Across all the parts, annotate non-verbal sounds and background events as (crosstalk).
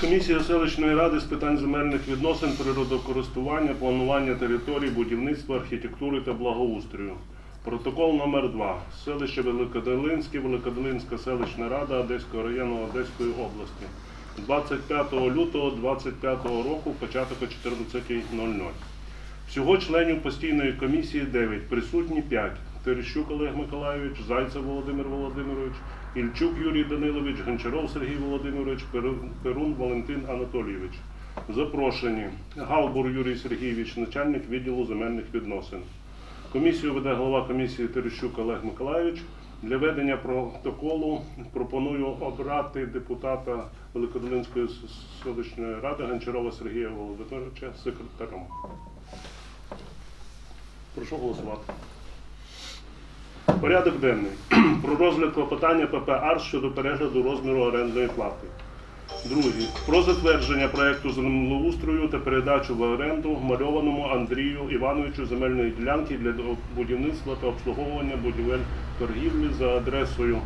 Комісія селищної ради з питань земельних відносин, природокористування, планування територій, будівництва, архітектури та благоустрою. Протокол номер 2 Селище Великодолинське, Великодолинська селищна рада Одеського району Одеської області. 25 лютого 25 року, початок о 14.00. Всього членів постійної комісії 9, присутні 5. Терещук Олег Миколайович, Зайцев Володимир Володимирович, Ільчук Юрій Данилович, Гончаров Сергій Володимирович, Перун Валентин Анатолійович. Запрошені Галбур Юрій Сергійович, начальник відділу земельних відносин. Комісію веде голова комісії Терещук Олег Миколайович. Для ведення протоколу пропоную обрати депутата Великодолинської селищної ради Гончарова Сергія Володимировича секретарем. Прошу голосувати. Порядок денний. (clears throat) Про розгляд клопотання ПП «Арс» щодо перегляду розміру орендної плати. Другий. Про затвердження проекту землеустрою та передачу в оренду мальованому Андрію Івановичу земельної ділянки для будівництва та обслуговування будівель торгівлі за адресою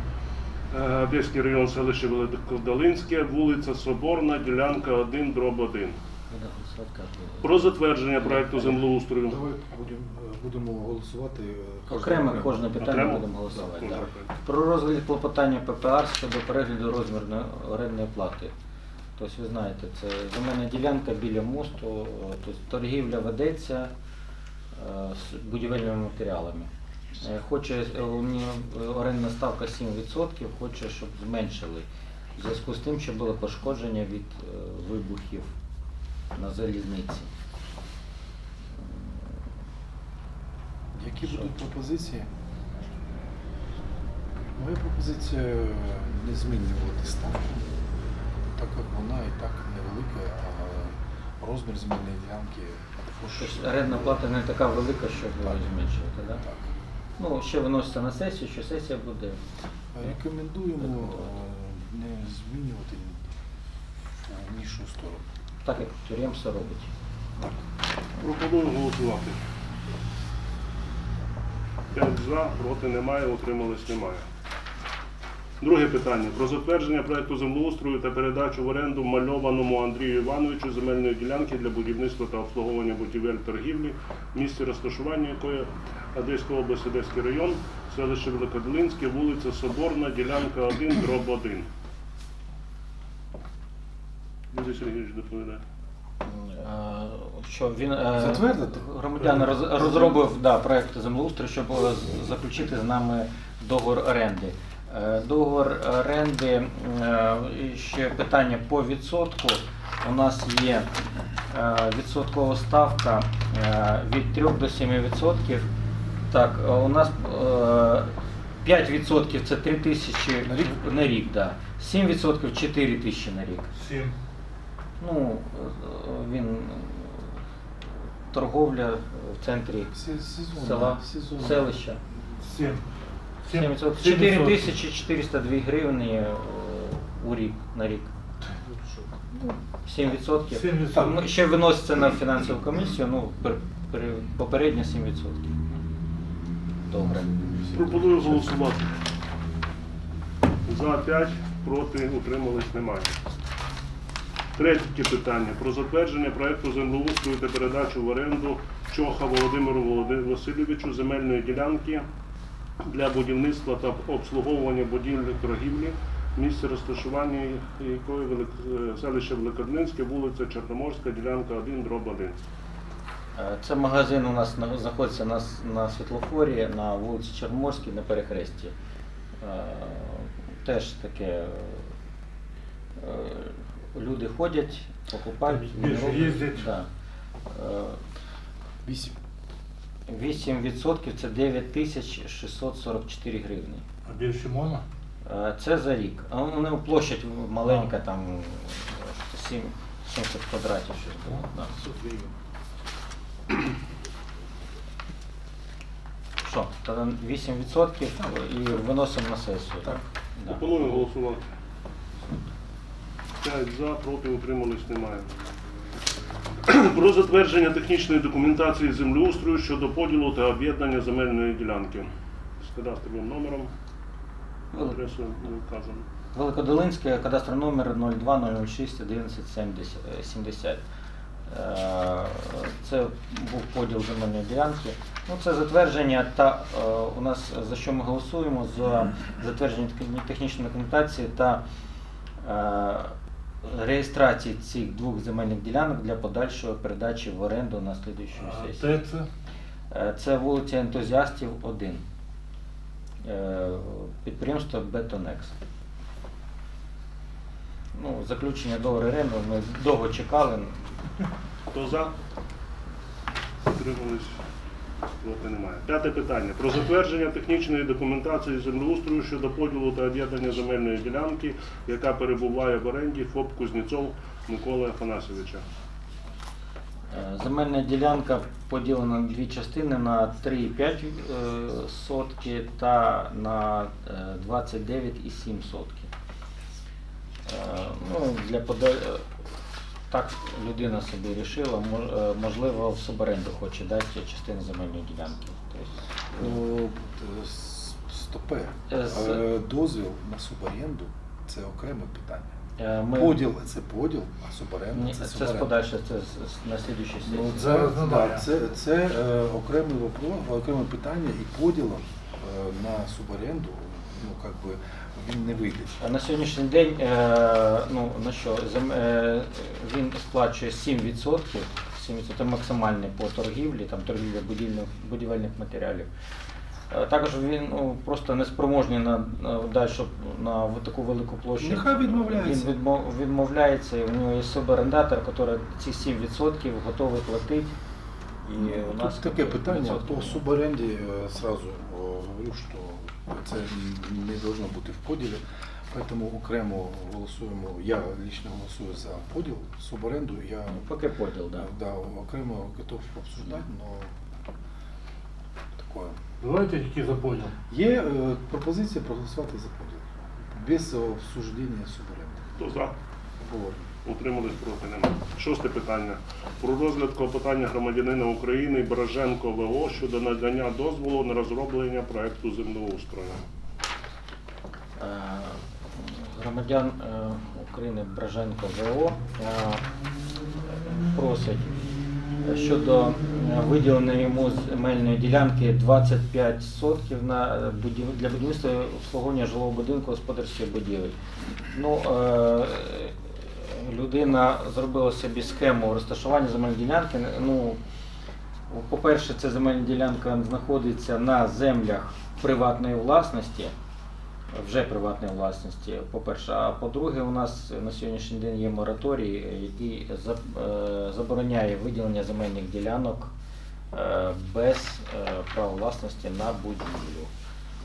е, Одеський район селище Великодолинське, вулиця Соборна, ділянка 1, дроб 1. Про затвердження проекту землеустрою. Давай будемо, будемо голосувати. е, кожне Окремо кожне питання Окремо? будемо голосувати. Да. Про розгляд клопотання ППАР щодо перегляду розмірної орендної плати. Тобто ви знаєте, це земельна ділянка біля мосту, е, тобто торгівля ведеться е, з будівельними матеріалами. Е, Хоче е, у орендна ставка 7%, хоче, щоб зменшили. В зв'язку з тим, що було пошкодження від е, вибухів на залізниці. Які Що? будуть пропозиції? Моя пропозиція не змінювати ставку, так як вона і так невелика, а розмір земельної ділянки також. Тобто орендна плата не така велика, щоб Так. зменшувати, так? Так. Ну, ще виноситься на сесію, що сесія буде. Рекомендуємо не змінювати в іншу сторону. Так як тюремство робить. Пропоную голосувати. 5 за, проти немає, утримались немає. Друге питання. Про затвердження проекту землеустрою та передачу в оренду мальованому Андрію Івановичу земельної ділянки для будівництва та обслуговування будівель торгівлі, місце розташування якої Одеська область, Одеський район, селище Великодолинське, вулиця Соборна, ділянка 1, дроб 1. Юрій Сергійович доповідає. Е, Що він е, Затвердити? громадян роз- розробив да, проект землеустрою, щоб е, з- заключити з нами договор оренди. Е, Договор оренди е, і ще питання по відсотку. У нас є е, відсоткова ставка е, від 3 до 7 відсотків. Так, е, у нас е, 5 відсотків це 3 тисячі На рік? на рік, да. 7 відсотків 4 тисячі на рік. Сім. Ну, він торговля в центрі Се- Сезонно. села, сезонно. селища. Сім. 7%. 4 тисячі 402 гривні е, у рік на рік. 7 відсотків. Сім відсотків. Ну, ще виноситься на фінансову комісію, ну, пер- пер- попередньо 7 відсотків. Добре. Пропоную голосувати. За 5, проти, утримались немає. Третє питання. Про затвердження проекту землеустрою та передачу в оренду Чоха Володимиру Володи- Васильовичу земельної ділянки для будівництва та обслуговування будівлі торгівлі, місце розташування якої е, селище Великоднинське, вулиця Чорноморська, ділянка 1, дроб 1. Е, Це магазин у нас знаходиться на, на світлофорі на вулиці Чорноморській на перехресті. Е, Теж таке. Е, е, Люди ходять, покупають. Там більше роблять. їздять. Да. Е, Вісім. 8% це 9644 гривні. А більше можна? Е, Це за рік. А у нього площадь маленька, там 7, 70 квадратів щось було. Да. Що, тоді 8% і виносимо на сесію. Так. Да. Пропоную голосувати. 5 за, проти, утримались немає. (clears throat) Про затвердження технічної документації землеустрою щодо поділу та об'єднання земельної ділянки з кадастровим номером, адресою не вказано. Великодолинське, кадастр номер 0206 1170. Е, Це був поділ земельної ділянки. Ну, це затвердження та е, у нас за що ми голосуємо? За затвердження технічної документації та е, реєстрації цих двох земельних ділянок для подальшої передачі в оренду на слідуючу сесію. Де це? Е, Це вулиця Ентузіастів 1. Е, Підприємство Бетонекс. Ну, заключення договору оренду ми довго чекали. Хто за? Утримались? Проти немає. П'яте питання. Про затвердження технічної документації землеустрою щодо поділу та об'єднання земельної ділянки, яка перебуває в оренді ФОП Кузнєцов Миколи Афанасьовича. Е, Земельна ділянка поділена на дві частини на 3,5 е, сотки та на е, 29,7 сотки. Е, Ну, для Так людина собі вирішила, можливо, в суборенду хоче дати частину земельної ділянки. Тобто, Ну, е, стопе. Е, з- Е, Дозвіл на суборенду це окреме питання. е, ми... Поділ це поділ, а суборенда це це подальше, це на слідуючій сесії. Ну, це, Зараз да, немає. це, це е, окреме питання і поділом е, на суборенду, ну, как би, він не вийде. А На сьогоднішній день е, ну, на що, зем- е, він сплачує 7%, 7% це максимальне по торгівлі, там торгівля будівельних, будівельних матеріалів. Е, Також він ну, просто неспроможний на, на, далі, на в таку велику площу. Нехай відмовляється. Він відмо- відмовляється, і у нього є суборендатор, який ці 7% готовий платити. І у нас Тут таке питання, відсотки. по суборенді е, сразу о, говорю, що це не повинно бути в поділі, Тому окремо голосуємо, я лично голосую за поділ, суборенду я Ну, Поки поділ, так. Да. да, окремо готов обсуждати, але такое. Давайте тільки за поділ. Є е, пропозиція проголосувати за поділ, без обсуждення суборенди. Хто за? Утримались проти немає. Шосте питання. Про розгляд клопотання громадянина України Браженко ВО щодо надання дозволу на розроблення проекту землеустрою. Е, громадян е, України Браженко ВО е, просять е, щодо виділення йому земельної ділянки 25 сотків для будівництва обслуговування жилого будинку господарських будівель. Ну, е, людина зробила собі схему розташування земельної ділянки. Ну, по-перше, ця земельна ділянка знаходиться на землях приватної власності, вже приватної власності, по-перше. А по-друге, у нас на сьогоднішній день є мораторій, який е, забороняє виділення земельних ділянок е, без е, права власності на будівлю.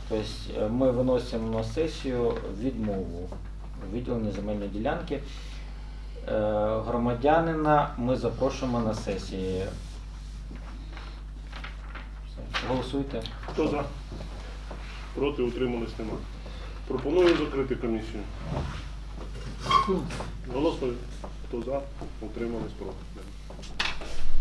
Тобто ми виносимо на сесію відмову у виділенні земельної ділянки. Е, Громадянина ми запрошуємо на сесії. Голосуйте. Хто за? Проти утримались нема. Пропоную закрити комісію. Голосуємо. Хто за? Утримались проти.